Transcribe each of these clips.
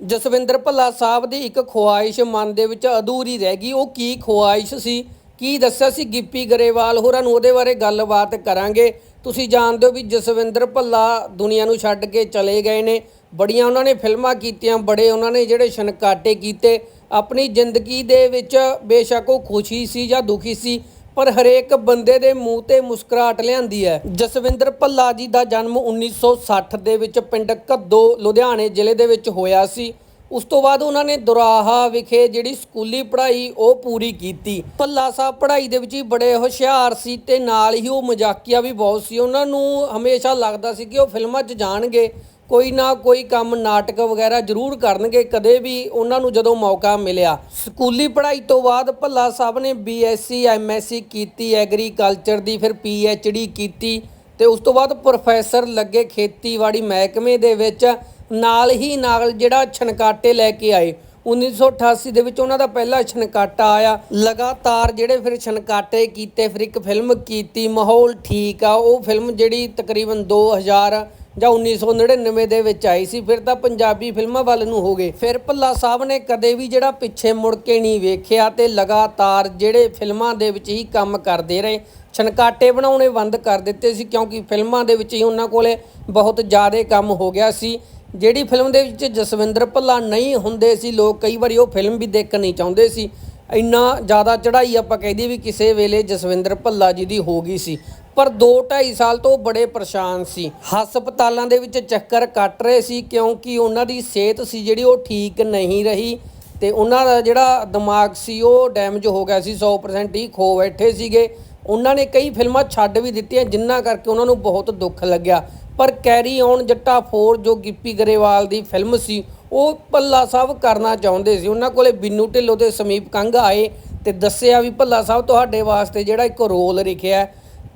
ਜਸਵਿੰਦਰ ਭੱਲਾ ਸਾਹਿਬ ਦੀ ਇੱਕ ਖੁਆਇਸ਼ ਮਨ ਦੇ ਵਿੱਚ ਅਧੂਰੀ ਰਹਿ ਗਈ। ਉਹ ਕੀ ਖੁਆਇਸ਼ ਸੀ? ਕੀ ਦੱਸਿਆ ਸੀ ਗਿੱਪੀ ਗਰੇਵਾਲ? ਹੋਰਾਂ ਨੂੰ ਉਹਦੇ ਬਾਰੇ ਗੱਲਬਾਤ ਕਰਾਂਗੇ। ਤੁਸੀਂ ਜਾਣਦੇ ਹੋ ਵੀ ਜਸਵਿੰਦਰ ਭੱਲਾ ਦੁਨੀਆ ਨੂੰ ਛੱਡ ਕੇ ਚਲੇ ਗਏ ਨੇ। ਬੜੀਆਂ ਉਹਨਾਂ ਨੇ ਫਿਲਮਾਂ ਕੀਤੀਆਂ, ਬੜੇ ਉਹਨਾਂ ਨੇ ਜਿਹੜੇ ਛਣਕਾਟੇ ਕੀਤੇ। ਆਪਣੀ ਜ਼ਿੰਦਗੀ ਦੇ ਵਿੱਚ ਬੇਸ਼ੱਕ ਉਹ ਖੁਸ਼ੀ ਸੀ ਜਾਂ ਦੁਖੀ ਸੀ? ਪਰ ਹਰੇਕ ਬੰਦੇ ਦੇ ਮੂੰਹ ਤੇ ਮੁਸਕਰਾਹਟ ਲਿਆਂਦੀ ਹੈ। ਜਸਵਿੰਦਰ ਭੱਲਾ ਜੀ ਦਾ ਜਨਮ 1960 ਦੇ ਵਿੱਚ ਪਿੰਡ ਕੱਦੋ ਲੁਧਿਆਣੇ ਜ਼ਿਲ੍ਹੇ ਦੇ ਵਿੱਚ ਹੋਇਆ ਸੀ। ਉਸ ਤੋਂ ਬਾਅਦ ਉਹਨਾਂ ਨੇ ਦੁਰਾਹਾ ਵਿਖੇ ਜਿਹੜੀ ਸਕੂਲੀ ਪੜ੍ਹਾਈ ਉਹ ਪੂਰੀ ਕੀਤੀ। ਭੱਲਾ ਸਾਹਿਬ ਪੜ੍ਹਾਈ ਦੇ ਵਿੱਚ ਹੀ ਬੜੇ ਹੁਸ਼ਿਆਰ ਸੀ ਤੇ ਨਾਲ ਹੀ ਉਹ ਮਜ਼ਾਕੀਆ ਵੀ ਬਹੁਤ ਸੀ। ਉਹਨਾਂ ਨੂੰ ਹਮੇਸ਼ਾ ਲੱਗਦਾ ਸੀ ਕਿ ਉਹ ਫਿਲਮਾਂ 'ਚ ਜਾਣਗੇ। ਕੋਈ ਨਾ ਕੋਈ ਕੰਮ ਨਾਟਕ ਵਗੈਰਾ ਜ਼ਰੂਰ ਕਰਨਗੇ। ਕਦੇ ਵੀ ਉਹਨਾਂ ਨੂੰ ਜਦੋਂ ਮੌਕਾ ਮਿਲਿਆ। ਸਕੂਲੀ ਪੜ੍ਹਾਈ ਤੋਂ ਬਾਅਦ ਭੱਲਾ ਸਾਹਿਬ ਨੇ ਬੀਐਸਸੀ ਐਮਐਸਸੀ ਕੀਤੀ ਐਗਰੀਕਲਚਰ ਦੀ ਫਿਰ ਪੀਐਚਡੀ ਕੀਤੀ ਤੇ ਉਸ ਤੋਂ ਬਾਅਦ ਪ੍ਰੋਫੈਸਰ ਲੱਗੇ ਖੇਤੀਬਾੜੀ ਮਹਿਕਮੇ ਦੇ ਵਿੱਚ। ਨਾਲ ਹੀ ਨਾਲ ਜਿਹੜਾ ਛਣਕਾਟੇ ਲੈ ਕੇ ਆਏ। 1988 ਦੇ ਵਿੱਚ ਉਹਨਾਂ ਦਾ ਪਹਿਲਾ ਛਨਕਾਟਾ ਆਇਆ। ਲਗਾਤਾਰ ਜਿਹੜੇ ਫਿਰ ਛਨਕਾਟੇ ਕੀਤੇ, ਫਿਰ ਇੱਕ ਫਿਲਮ ਕੀਤੀ, ਮਾਹੌਲ ਠੀਕ ਆ। ਉਹ ਫਿਲਮ ਜਿਹੜੀ ਤਕਰੀਬਨ 2000 ਜਾਂ 1999 ਦੇ ਵਿੱਚ ਆਈ ਸੀ, ਫਿਰ ਤਾਂ ਪੰਜਾਬੀ ਫਿਲਮਾਂ ਵੱਲ ਨੂੰ ਹੋ ਗਏ। ਫਿਰ ਭੱਲਾ ਸਾਹਿਬ ਨੇ ਕਦੇ ਵੀ ਜਿਹੜਾ ਪਿੱਛੇ ਮੁੜ ਕੇ ਨਹੀਂ ਵੇਖਿਆ ਤੇ ਲਗਾਤਾਰ ਜਿਹੜੇ ਫਿਲਮਾਂ ਦੇ ਵਿੱਚ ਹੀ ਕੰਮ ਕਰਦੇ ਰਹੇ ਛਨਕਾਟੇ ਬਣਾਉਣੇ ਬੰਦ ਕਰ ਦਿੱਤੇ ਸੀ, ਕਿਉਂਕਿ ਫਿਲਮਾਂ ਦੇ ਵਿੱਚ ਹੀ ਉਹਨਾਂ ਕੋਲੇ ਬਹੁਤ ਜ਼ਿਆਦਾ ਕੰਮ ਹੋ ਗਿਆ ਸੀ। ਜਿਹੜੀ ਫਿਲਮ ਦੇ ਵਿੱਚ ਜਸਵਿੰਦਰ ਭੱਲਾ ਨਹੀਂ ਹੁੰਦੇ ਸੀ, ਲੋਕ ਕਈ ਵਾਰੀ ਉਹ ਫਿਲਮ ਵੀ ਦੇਖਣ ਨਹੀਂ ਚਾਹੁੰਦੇ ਸੀ। ਇੰਨਾ ਜ਼ਿਆਦਾ ਚੜ੍ਹਾਈ ਆਪਾਂ ਕਹਿ ਦਈਏ ਵੀ ਕਿਸੇ ਵੇਲੇ ਜਸਵਿੰਦਰ ਭੱਲਾ ਜੀ ਦੀ ਹੋ ਗਈ ਸੀ। ਪਰ 2.5 ਸਾਲ ਤੋਂ ਉਹ ਬੜੇ ਪਰੇਸ਼ਾਨ ਸੀ। ਹਸਪਤਾਲਾਂ ਦੇ ਵਿੱਚ ਚੱਕਰ ਕੱਟ ਰਹੇ ਸੀ ਕਿਉਂਕਿ ਉਹਨਾਂ ਦੀ ਸਿਹਤ ਸੀ ਜਿਹੜੀ ਉਹ ਠੀਕ ਨਹੀਂ ਰਹੀ ਤੇ ਉਹਨਾਂ ਦਾ ਜਿਹੜਾ ਦਿਮਾਗ ਸੀ ਉਹ ਡੈਮੇਜ ਹੋ ਗਿਆ ਸੀ 100% ਹੀ ਖੋ ਬੈਠੇ ਸੀਗੇ। ਉਹਨਾਂ ਨੇ ਕਈ ਫਿਲਮਾਂ ਛੱਡ ਵੀ ਦਿੱਤੀਆਂ ਜਿੰਨਾ ਕਰਕੇ ਉਹਨਾਂ ਨੂੰ ਬਹੁਤ ਦੁੱਖ ਲੱਗਿਆ। ਪਰ ਕੈਰੀ ਔਨ ਜੱਟਾ 4 ਜੋ ਗਿੱਪੀ ਗਰੇਵਾਲ ਦੀ ਫਿਲਮ ਸੀ, ਉਹ ਭੱਲਾ ਸਾਹਿਬ ਕਰਨਾ ਚਾਹੁੰਦੇ ਸੀ। ਉਹਨਾਂ ਕੋਲੇ ਬਿੰਨੂ ਢਿੱਲੋਂ ਤੇ ਸਮੀਪ ਕੰਗ ਆਏ ਤੇ ਦੱਸਿਆ ਵੀ ਭੱਲਾ ਸਾਹਿਬ ਤੁਹਾਡੇ ਵਾਸਤੇ ਜਿਹੜਾ ਇੱਕ ਰੋਲ ਲਿਖਿਆ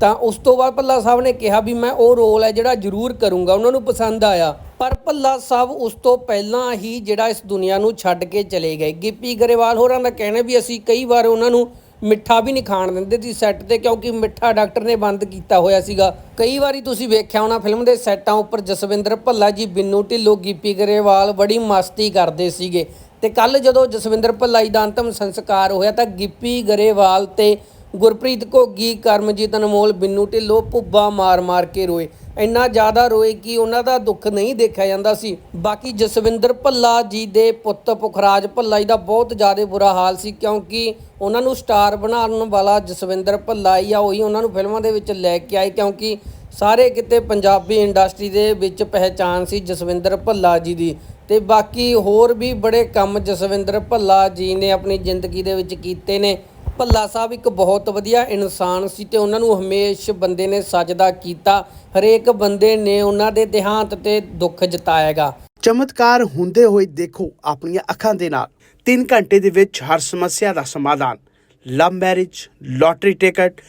ਤਾਂ ਉਸ ਤੋਂ ਬਾਅਦ ਭੱਲਾ ਸਾਹਿਬ ਨੇ ਕਿਹਾ ਵੀ ਮੈਂ ਉਹ ਰੋਲ ਹੈ ਜਿਹੜਾ ਜ਼ਰੂਰ ਕਰੂੰਗਾ, ਉਹਨਾਂ ਨੂੰ ਪਸੰਦ ਆਇਆ। ਪਰ ਭੱਲਾ ਸਾਹਿਬ ਉਸ ਤੋਂ ਪਹਿਲਾਂ ਹੀ ਜਿਹੜਾ ਇਸ ਦੁਨੀਆ ਨੂੰ ਛੱਡ ਕੇ ਚਲੇ ਗਏ। ਗਿੱਪੀ ਗਰੇਵਾਲ ਹੋਰਾਂ ਦਾ ਕਹਿਣਾ ਵੀ ਅਸੀਂ ਕਈ ਵਾਰ ਉਹਨਾਂ ਨੂੰ ਮਿੱਠਾ ਵੀ ਨਹੀਂ ਖਾਣ ਦਿੰਦੇ ਸੀ ਸੈੱਟ ਤੇ, ਕਿਉਂਕਿ ਮਿੱਠਾ ਡਾਕਟਰ ਨੇ ਬੰਦ ਕੀਤਾ ਹੋਇਆ ਸੀਗਾ। ਕਈ ਵਾਰੀ ਤੁਸੀਂ ਵੇਖਿਆ ਹੋਣਾ ਫਿਲਮ ਦੇ ਸੈੱਟਾਂ ਉੱਪਰ ਜਸਵਿੰਦਰ ਭੱਲਾ ਜੀ, ਬਿੰਨੂ ਢਿੱਲੋਂ, ਗਿੱਪੀ ਗਰੇਵਾਲ ਬੜੀ ਮਸਤੀ ਕਰਦੇ ਸੀਗੇ। ਤੇ ਕੱਲ ਜਦੋਂ ਜਸਵਿੰਦਰ ਭੱਲਾ ਜੀ ਦਾ ਅੰਤਮ ਸੰਸਕਾਰ ਹੋਇਆ ਤਾਂ ਗਿੱਪੀ ਗਰੇਵਾਲ ਤੇ ਗੁਰਪ੍ਰੀਤ ਘੋਗੀ, ਕਰਮਜੀਤ ਅਨਮੋਲ, ਬਿੰਨੂ ਢਿੱਲੋਂ ਭੁੱਬਾ ਮਾਰ-ਮਾਰ ਕੇ ਰੋਏ। ਇੰਨਾ ਜ਼ਿਆਦਾ ਰੋਏ ਕਿ ਉਹਨਾਂ ਦਾ ਦੁੱਖ ਨਹੀਂ ਦੇਖਿਆ ਜਾਂਦਾ ਸੀ। ਬਾਕੀ ਜਸਵਿੰਦਰ ਭੱਲਾ ਜੀ ਦੇ ਪੁੱਤ ਪੁਖਰਾਜ ਭੱਲਾ ਜੀ ਦਾ ਬਹੁਤ ਜ਼ਿਆਦਾ ਬੁਰਾ ਹਾਲ ਸੀ ਕਿਉਂਕਿ ਉਹਨਾਂ ਨੂੰ ਸਟਾਰ ਬਣਾਉਣ ਵਾਲਾ ਜਸਵਿੰਦਰ ਭੱਲਾ ਹੀ ਆ, ਉਹੀ ਉਹਨਾਂ ਨੂੰ ਫਿਲਮਾਂ ਦੇ ਵਿੱਚ ਲੈ ਕੇ ਆਏ ਕਿਉਂਕਿ ਸਾਰੇ ਕਿਤੇ ਪੰਜਾਬੀ ਇੰਡਸਟਰੀ ਦੇ ਵਿੱਚ ਪਹਿਚਾਨ ਸੀ ਜਸਵਿੰਦਰ ਭੱਲਾ ਜੀ ਦੀ। ਤੇ ਬਾਕੀ ਹੋਰ ਵੀ ਬੜੇ ਕੰਮ ਜਸਵਿੰਦਰ ਭੱਲਾ ਜੀ ਨੇ ਆਪਣੀ ਜ਼ਿੰਦਗੀ ਦੇ ਵਿੱਚ ਕੀਤੇ ਨੇ। ਭੱਲਾ ਸਾਹਿਬ ਇੱਕ ਬਹੁਤ ਵਧੀਆ ਇਨਸਾਨ ਸੀ ਤੇ ਉਹਨਾਂ ਨੂੰ ਹਮੇਸ਼ ਬੰਦੇ ਨੇ ਸਜਦਾ ਕੀਤਾ। ਹਰੇਕ ਬੰਦੇ ਨੇ ਉਹਨਾਂ ਦੇ ਦੇਹਾਂਤ ਤੇ ਦੁੱਖ ਜਤਾਏਗਾ ਚਮਤਕਾਰ ਹੁੰਦੇ ਹੋਏ ਦੇਖੋ ਆਪਣੀਆਂ ਅੱਖਾਂ ਦੇ ਨਾਲ। 3 ਘੰਟੇ ਦੇ ਵਿੱਚ ਹਰ ਸਮੱਸਿਆ ਦਾ ਸਮਾਧਾਨ। Love marriage, lottery ticket